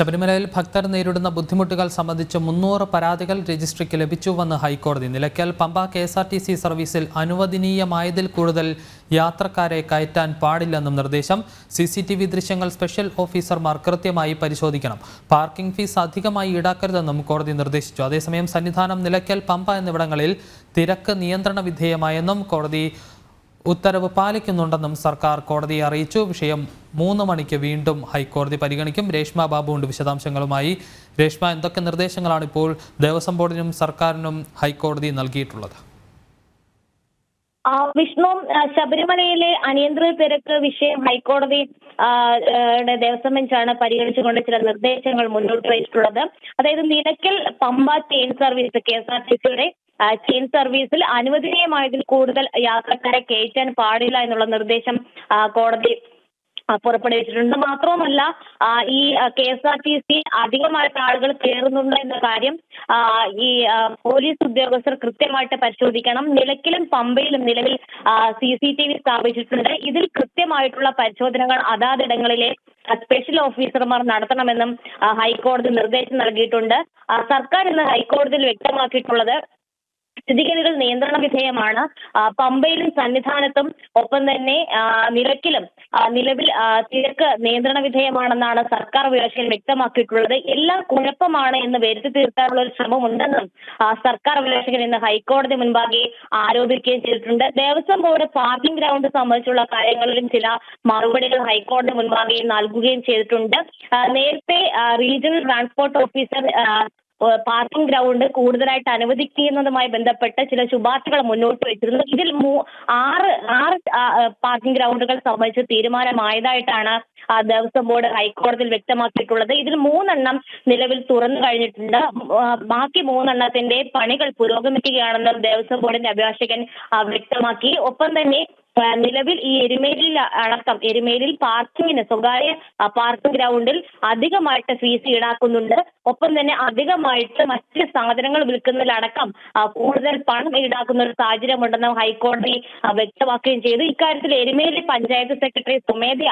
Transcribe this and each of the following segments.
ശബരിമലയിൽ ഭക്തർ നേരിടുന്ന ബുദ്ധിമുട്ടുകൾ സംബന്ധിച്ച് മുന്നൂറ് പരാതികൾ രജിസ്ട്രിക്ക് ലഭിച്ചുവെന്ന് ഹൈക്കോടതി. Nilakkal Pamba K S R T C സർവീസിൽ അനുവദനീയമായതിൽ കൂടുതൽ യാത്രക്കാരെ കയറ്റാൻ പാടില്ലെന്നും നിർദ്ദേശം. സി സി ടി വി ദൃശ്യങ്ങൾ സ്പെഷ്യൽ ഓഫീസർമാർ കൃത്യമായി പരിശോധിക്കണം. പാർക്കിംഗ് ഫീസ് അധികമായി ഈടാക്കരുതെന്നും കോടതി നിർദ്ദേശിച്ചു. അതേസമയം സന്നിധാനം നിലയ്ക്കൽ പമ്പ എന്നിവിടങ്ങളിൽ തിരക്ക് നിയന്ത്രണ വിധേയമായെന്നും കോടതി ഉത്തരവ് പാലിക്കുന്നുണ്ടെന്നും സർക്കാർ കോടതിയെ അറിയിച്ചു. വിഷയം മൂന്ന് മണിക്ക് വീണ്ടും ഹൈക്കോടതി പരിഗണിക്കും. രേഷ്മ ബാബു ഉണ്ട് വിശദാംശങ്ങളുമായി രേഷ്മ എന്തൊക്കെ നിർദ്ദേശങ്ങളാണ് ഇപ്പോൾ ദേവസ്വം ബോർഡിനും സർക്കാരിനും ഹൈക്കോടതി നൽകിയിട്ടുള്ളത്? വിഷ്ണു ശബരിമലയിലെ അനിയന്ത്രിത തിരക്ക് വിഷയം ഹൈക്കോടതി ദേവസ്വം ബെഞ്ചാണ് പരിഗണിച്ചുകൊണ്ട് ചില നിർദ്ദേശങ്ങൾ മുന്നോട്ട് വെച്ചിട്ടുള്ളത്. അതായത് Nilakkal Pamba chain service K S R T സിയുടെ ചെയിൻ സർവീസിൽ അനുവദനീയമായതിൽ കൂടുതൽ യാത്രക്കാരെ കയറ്റാൻ പാടില്ല എന്നുള്ള നിർദ്ദേശം കോടതി പുറപ്പെടുവിച്ചിട്ടുണ്ട്. മാത്രവുമല്ല ഈ K S R T C അധികമായിട്ട് ആളുകൾ കയറുന്നുണ്ട് എന്ന കാര്യം ഈ പോലീസ് ഉദ്യോഗസ്ഥർ കൃത്യമായിട്ട് പരിശോധിക്കണം. നിലയ്ക്കലും പമ്പയിലും നിലവിൽ സി സി ടി വി സ്ഥാപിച്ചിട്ടുണ്ട്. ഇതിൽ കൃത്യമായിട്ടുള്ള പരിശോധനകൾ അതാതിടങ്ങളിലെ സ്പെഷ്യൽ ഓഫീസർമാർ നടത്തണമെന്നും ഹൈക്കോടതി നിർദ്ദേശം നൽകിയിട്ടുണ്ട്. സർക്കാർ ഇന്ന് ഹൈക്കോടതിയിൽ വ്യക്തമാക്കിയിട്ടുള്ളത് സ്ഥിതിഗതികൾ നിയന്ത്രണ വിധേയമാണ്. പമ്പയിലും സന്നിധാനത്തും ഒപ്പം തന്നെ നിരക്കിലും നിലവിൽ തിരക്ക് നിയന്ത്രണ വിധേയമാണെന്നാണ് സർക്കാർ വിവരത്തിൽ വ്യക്തമാക്കിയിട്ടുള്ളത്. എല്ലാം കുഴപ്പമാണ് എന്ന് വരുത്തി തീർക്കാനുള്ള ഒരു ശ്രമം ഉണ്ടെന്നും സർക്കാർ വിവരത്തിൽ ഇന്ന് ഹൈക്കോടതി മുൻപാകെ ആരോപിക്കുകയും ചെയ്തിട്ടുണ്ട്. ദേവസ്വം ബോർഡ് പാർക്കിംഗ് ഗ്രൗണ്ട് സംബന്ധിച്ചുള്ള കാര്യങ്ങളിലും ചില മറുപടികൾ ഹൈക്കോടതി മുൻപാകെ നൽകുകയും ചെയ്തിട്ടുണ്ട്. നേരത്തെ regional transport officer parking ground കൂടുതലായിട്ട് അനുവദിക്കുന്നതുമായി ബന്ധപ്പെട്ട് ചില ശുപാർശകൾ മുന്നോട്ട് വെച്ചിരുന്നു. ഇതിൽ ആറ് ആറ് പാർക്കിംഗ് ഗ്രൗണ്ടുകൾ സംബന്ധിച്ച് തീരുമാനമായതായിട്ടാണ് ദേവസ്വം ബോർഡ് ഹൈക്കോടതിയിൽ വ്യക്തമാക്കിയിട്ടുള്ളത്. ഇതിൽ മൂന്നെണ്ണം നിലവിൽ തുറന്നു കഴിഞ്ഞിട്ടുണ്ട്. ബാക്കി മൂന്നെണ്ണത്തിന്റെ പണികൾ പുരോഗമിക്കുകയാണെന്ന് ദേവസ്വം ബോർഡിന്റെ അഭിഭാഷകൻ വ്യക്തമാക്കി. ഒപ്പം തന്നെ നിലവിൽ ഈ എരുമേലിയിൽ അടക്കം എരുമേലിൽ പാർക്കിങ്ങിന് സ്വകാര്യ പാർക്കിംഗ് ഗ്രൗണ്ടിൽ അധികമായിട്ട് ഫീസ് ഈടാക്കുന്നുണ്ട്. ഒപ്പം തന്നെ അധികമായിട്ട് മറ്റ് സാധനങ്ങൾ വിൽക്കുന്നതിലടക്കം കൂടുതൽ പണം ഈടാക്കുന്ന ഒരു സാഹചര്യമുണ്ടെന്ന് ഹൈക്കോടതി വ്യക്തമാക്കുകയും ചെയ്തു. ഇക്കാര്യത്തിൽ എരുമേലി പഞ്ചായത്ത് സെക്രട്ടറി സുമേധ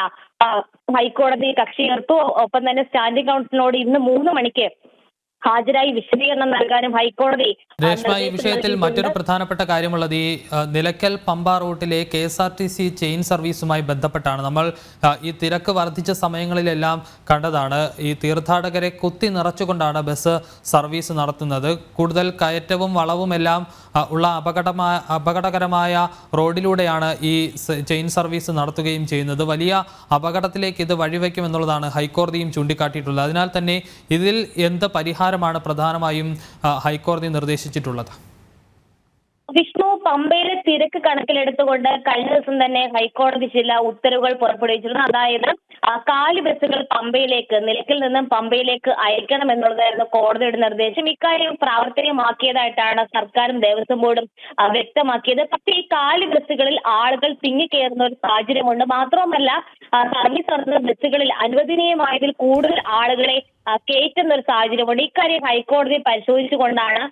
ഹൈക്കോടതി കക്ഷി ചേർത്തു ഒപ്പം തന്നെ സ്റ്റാൻഡിംഗ് കൗൺസിലിനോട് ഇന്ന് മൂന്ന് മണിക്ക് ഹാജരായി വിശദീകരണം നൽകാനും ഹൈക്കോടതി രേഷ്മ ഈ വിഷയത്തിൽ മറ്റൊരു പ്രധാനപ്പെട്ട കാര്യമുള്ളത് ഈ Nilakkal Pamba റൂട്ടിലെ K S R T C chain സർവീസുമായി ബന്ധപ്പെട്ടാണ്. നമ്മൾ ഈ തിരക്ക് വർദ്ധിച്ച സമയങ്ങളിലെല്ലാം കണ്ടതാണ്. ഈ തീർത്ഥാടകരെ കുത്തി നിറച്ചുകൊണ്ടാണ് ബസ് സർവീസ് നടത്തുന്നത്. കൂടുതൽ കയറ്റവും വളവും എല്ലാം ഉള്ള അപകടമായ അപകടകരമായ റോഡിലൂടെയാണ് ഈ ചെയിൻ സർവീസ് നടത്തുകയും ചെയ്യുന്നത്. വലിയ അപകടത്തിലേക്ക് ഇത് വഴിവെക്കുമെന്നുള്ളതാണ് ഹൈക്കോടതിയും ചൂണ്ടിക്കാട്ടിയിട്ടുള്ളത്. അതിനാൽ തന്നെ ഇതിൽ എന്ത് പരിഹാരമാണ് പ്രധാനമായും ഹൈക്കോടതി നിർദ്ദേശിച്ചിട്ടുള്ളത്. വിഷ്ണു പമ്പയിലെ തിരക്ക് കണക്കിലെടുത്തുകൊണ്ട് കഴിഞ്ഞ ദിവസം തന്നെ ഹൈക്കോടതി ചില ഉത്തരവുകൾ പുറപ്പെടുവിച്ചിരുന്നു. അതായത് കാൽ ബസ്സുകൾ പമ്പയിലേക്ക് നിലയ്ക്കിൽ നിന്നും പമ്പയിലേക്ക് അയക്കണം എന്നുള്ളതായിരുന്നു കോടതിയുടെ നിർദ്ദേശം. ഇക്കാര്യം പ്രാവർത്തികമാക്കിയതായിട്ടാണ് സർക്കാരും ദേവസ്വം ബോർഡും വ്യക്തമാക്കിയത്. പക്ഷേ ഈ കാലി ബസ്സുകളിൽ ആളുകൾ തിങ്ങിക്കയറുന്ന ഒരു സാഹചര്യമുണ്ട്. മാത്രവുമല്ല സർവീസ് നടത്തുന്ന ബസ്സുകളിൽ അനുവദനീയമായതിൽ കൂടുതൽ ആളുകളെ കയറ്റുന്ന ഒരു സാഹചര്യമുണ്ട്. ഇക്കാര്യം ഹൈക്കോടതി പരിശോധിച്ചുകൊണ്ടാണ്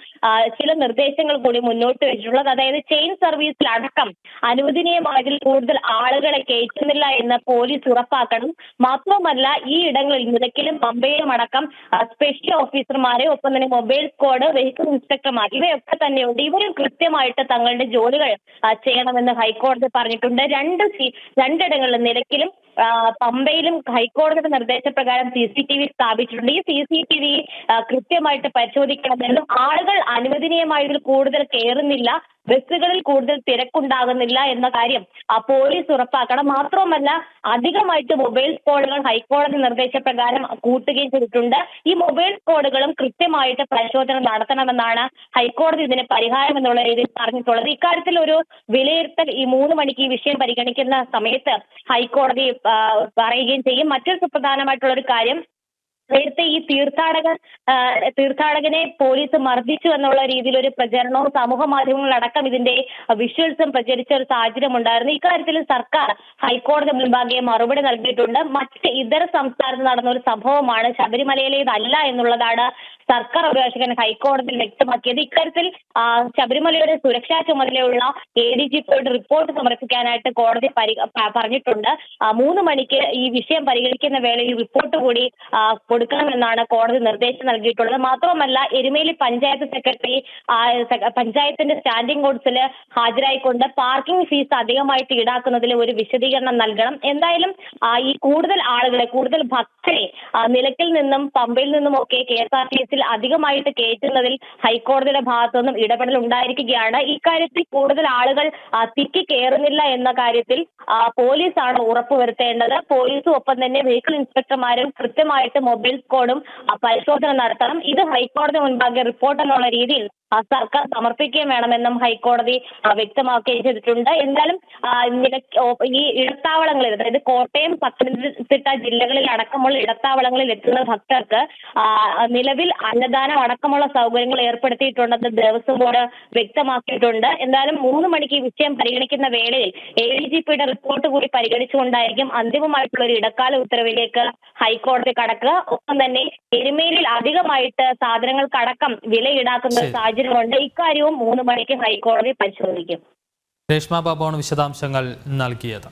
ചില നിർദ്ദേശങ്ങൾ കൂടി മുന്നോട്ട് വെച്ചിട്ടുള്ളത്. അതായത് ചെയിൻ സർവീസിൽ അടക്കം അനുവദനീയമായതിൽ കൂടുതൽ ആളുകളെ കയറ്റുന്നില്ല എന്ന് പോലീസ് ഉറപ്പാക്കണം. മാത്രമല്ല ഈ ഇടങ്ങളിൽ നിലയ്ക്കലും പമ്പയിലും അടക്കം സ്പെഷ്യൽ ഓഫീസർമാരെ ഒപ്പം തന്നെ മൊബൈൽ സ്ക്വാഡ് വെഹിക്കിൾ ഇൻസ്പെക്ടർമാർ ഇവയൊക്കെ തന്നെയുണ്ട്. ഇവരും കൃത്യമായിട്ട് തങ്ങളുടെ ജോലികൾ ചെയ്യണമെന്ന് ഹൈക്കോടതി പറഞ്ഞിട്ടുണ്ട്. രണ്ട് രണ്ടിടങ്ങളിലും നിലയ്ക്കലും ആ, പമ്പയിലും ഹൈക്കോടതിയുടെ നിർദ്ദേശപ്രകാരം സി സി ടി വി സ്ഥാപിച്ചിട്ടുണ്ട്. ഈ സി സി ടി വി കൃത്യമായിട്ട് പരിശോധിക്കണമെന്നും ആളുകൾ അനുവദനീയമായതിൽ കൂടുതൽ കയറുന്നില്ല. ബസ്സുകളിൽ കൂടുതൽ തിരക്കുണ്ടാകുന്നില്ല എന്ന കാര്യം പോലീസ് ഉറപ്പാക്കണം. മാത്രവുമല്ല അധികമായിട്ട് മൊബൈൽ സ്ക്വാഡുകൾ ഹൈക്കോടതി നിർദ്ദേശപ്രകാരം കൂട്ടുകയും ചെയ്തിട്ടുണ്ട്. ഈ മൊബൈൽ സ്ക്വാഡുകളും കൃത്യമായിട്ട് പരിശോധന നടത്തണമെന്നാണ് ഹൈക്കോടതി ഇതിന് പരിഹാരം എന്നുള്ള രീതിയിൽ പറഞ്ഞിട്ടുള്ളത്. ഇക്കാര്യത്തിൽ ഒരു വിലയിരുത്തൽ ഈ മൂന്ന് മണിക്ക് ഈ വിഷയം പരിഗണിക്കുന്ന സമയത്ത് ഹൈക്കോടതി പറയുകയും ചെയ്യും. മറ്റൊരു സുപ്രധാനമായിട്ടുള്ള ഒരു കാര്യം നേരത്തെ ഈ തീർത്ഥാടകർ തീർത്ഥാടകനെ പോലീസ് മർദ്ദിച്ചു എന്നുള്ള രീതിയിൽ ഒരു പ്രചരണവും സമൂഹ മാധ്യമങ്ങളടക്കം ഇതിന്റെ വിഷ്വൽസും പ്രചരിച്ച ഒരു സാഹചര്യം ഉണ്ടായിരുന്നു ഇക്കാര്യത്തിൽ സർക്കാർ ഹൈക്കോടതി മുൻപാകെ മറുപടി നൽകിയിട്ടുണ്ട്. മറ്റ് ഇതര സംസ്ഥാനത്ത് നടന്ന ഒരു സംഭവമാണ് ശബരിമലയിലേതല്ല എന്നുള്ളതാണ് സർക്കാർ അഭിഭാഷകൻ ഹൈക്കോടതിയിൽ വ്യക്തമാക്കിയത്. ഇക്കാര്യത്തിൽ ശബരിമലയുടെ സുരക്ഷാ ചുമതലയുള്ള എ ഡി ജി പിയോട് റിപ്പോർട്ട് സമർപ്പിക്കാനായിട്ട് കോടതി പറഞ്ഞിട്ടുണ്ട്. മൂന്ന് മണിക്ക് ഈ വിഷയം പരിഗണിക്കുന്ന വേളയിൽ റിപ്പോർട്ട് കൂടി കൊടുക്കണമെന്നാണ് കോടതി നിർദ്ദേശം നൽകിയിട്ടുള്ളത്. മാത്രവുമല്ല എരുമേലി പഞ്ചായത്ത് സെക്രട്ടറി പഞ്ചായത്തിന്റെ സ്റ്റാൻഡിംഗ് കോൺസിൽ ഹാജരായിക്കൊണ്ട് പാർക്കിംഗ് ഫീസ് അധികമായിട്ട് ഈടാക്കുന്നതിൽ ഒരു വിശദീകരണം നൽകണം. എന്തായാലും ഈ കൂടുതൽ ആളുകളെ കൂടുതൽ ഭക്തരെ നിലക്കിൽ നിന്നും പമ്പയിൽ നിന്നും ഒക്കെ കെ എസ് ആർ ടി എസിൽ അധികമായിട്ട് കയറ്റുന്നതിൽ ഹൈക്കോടതിയുടെ ഭാഗത്തു നിന്നും ഇടപെടൽ ഉണ്ടായിരിക്കുകയാണ്. ഇക്കാര്യത്തിൽ കൂടുതൽ ആളുകൾ തിക്കി കയറുന്നില്ല എന്ന കാര്യത്തിൽ പോലീസാണ് ഉറപ്പുവരുത്തേണ്ടത്. പോലീസും ഒപ്പം തന്നെ വെഹിക്കിൾ ഇൻസ്പെക്ടർമാരും കൃത്യമായിട്ട് മൊബൈൽ കോഡും ആ, പരിശോധന നടത്തണം. ഇത് ഹൈക്കോടതി മുൻപാകെ റിപ്പോർട്ട് എന്നുള്ള രീതിയിൽ സർക്കാർ സമർപ്പിക്കുകയും വേണമെന്നും ഹൈക്കോടതി വ്യക്തമാക്കുകയും ചെയ്തിട്ടുണ്ട്. എന്തായാലും ഈ ഇടത്താവളങ്ങളിൽ അതായത് കോട്ടയം പത്തനംതിട്ട ജില്ലകളിൽ അടക്കമുള്ള ഇടത്താവളങ്ങളിൽ എത്തുന്ന ഭക്തർക്ക് നിലവിൽ അന്നദാനം അടക്കമുള്ള സൗകര്യങ്ങൾ ഏർപ്പെടുത്തിയിട്ടുണ്ടെന്ന് ദേവസ്വം ബോർഡ് വ്യക്തമാക്കിയിട്ടുണ്ട്. എന്തായാലും മൂന്ന് മണിക്ക് ഈ വിഷയം പരിഗണിക്കുന്ന വേളയിൽ എ ഡി റിപ്പോർട്ട് കൂടി പരിഗണിച്ചുകൊണ്ടായിരിക്കും അന്തിമമായിട്ടുള്ള ഒരു ഇടക്കാല ഉത്തരവിലേക്ക് ഹൈക്കോടതി കടക്കുക. ഒപ്പം തന്നെ എരുമേലിൽ അധികമായിട്ട് സാധനങ്ങൾക്കടക്കം വില ഈടാക്കുന്ന ഒരു. സാഹചര്യമുണ്ട് ഇക്കാര്യവും മൂന്ന് മണിക്ക് ഹൈക്കോടതി പരിശോധിക്കും. രേഷ്മ ബാബുവാണ് വിശദാംശങ്ങൾ നൽകിയത്.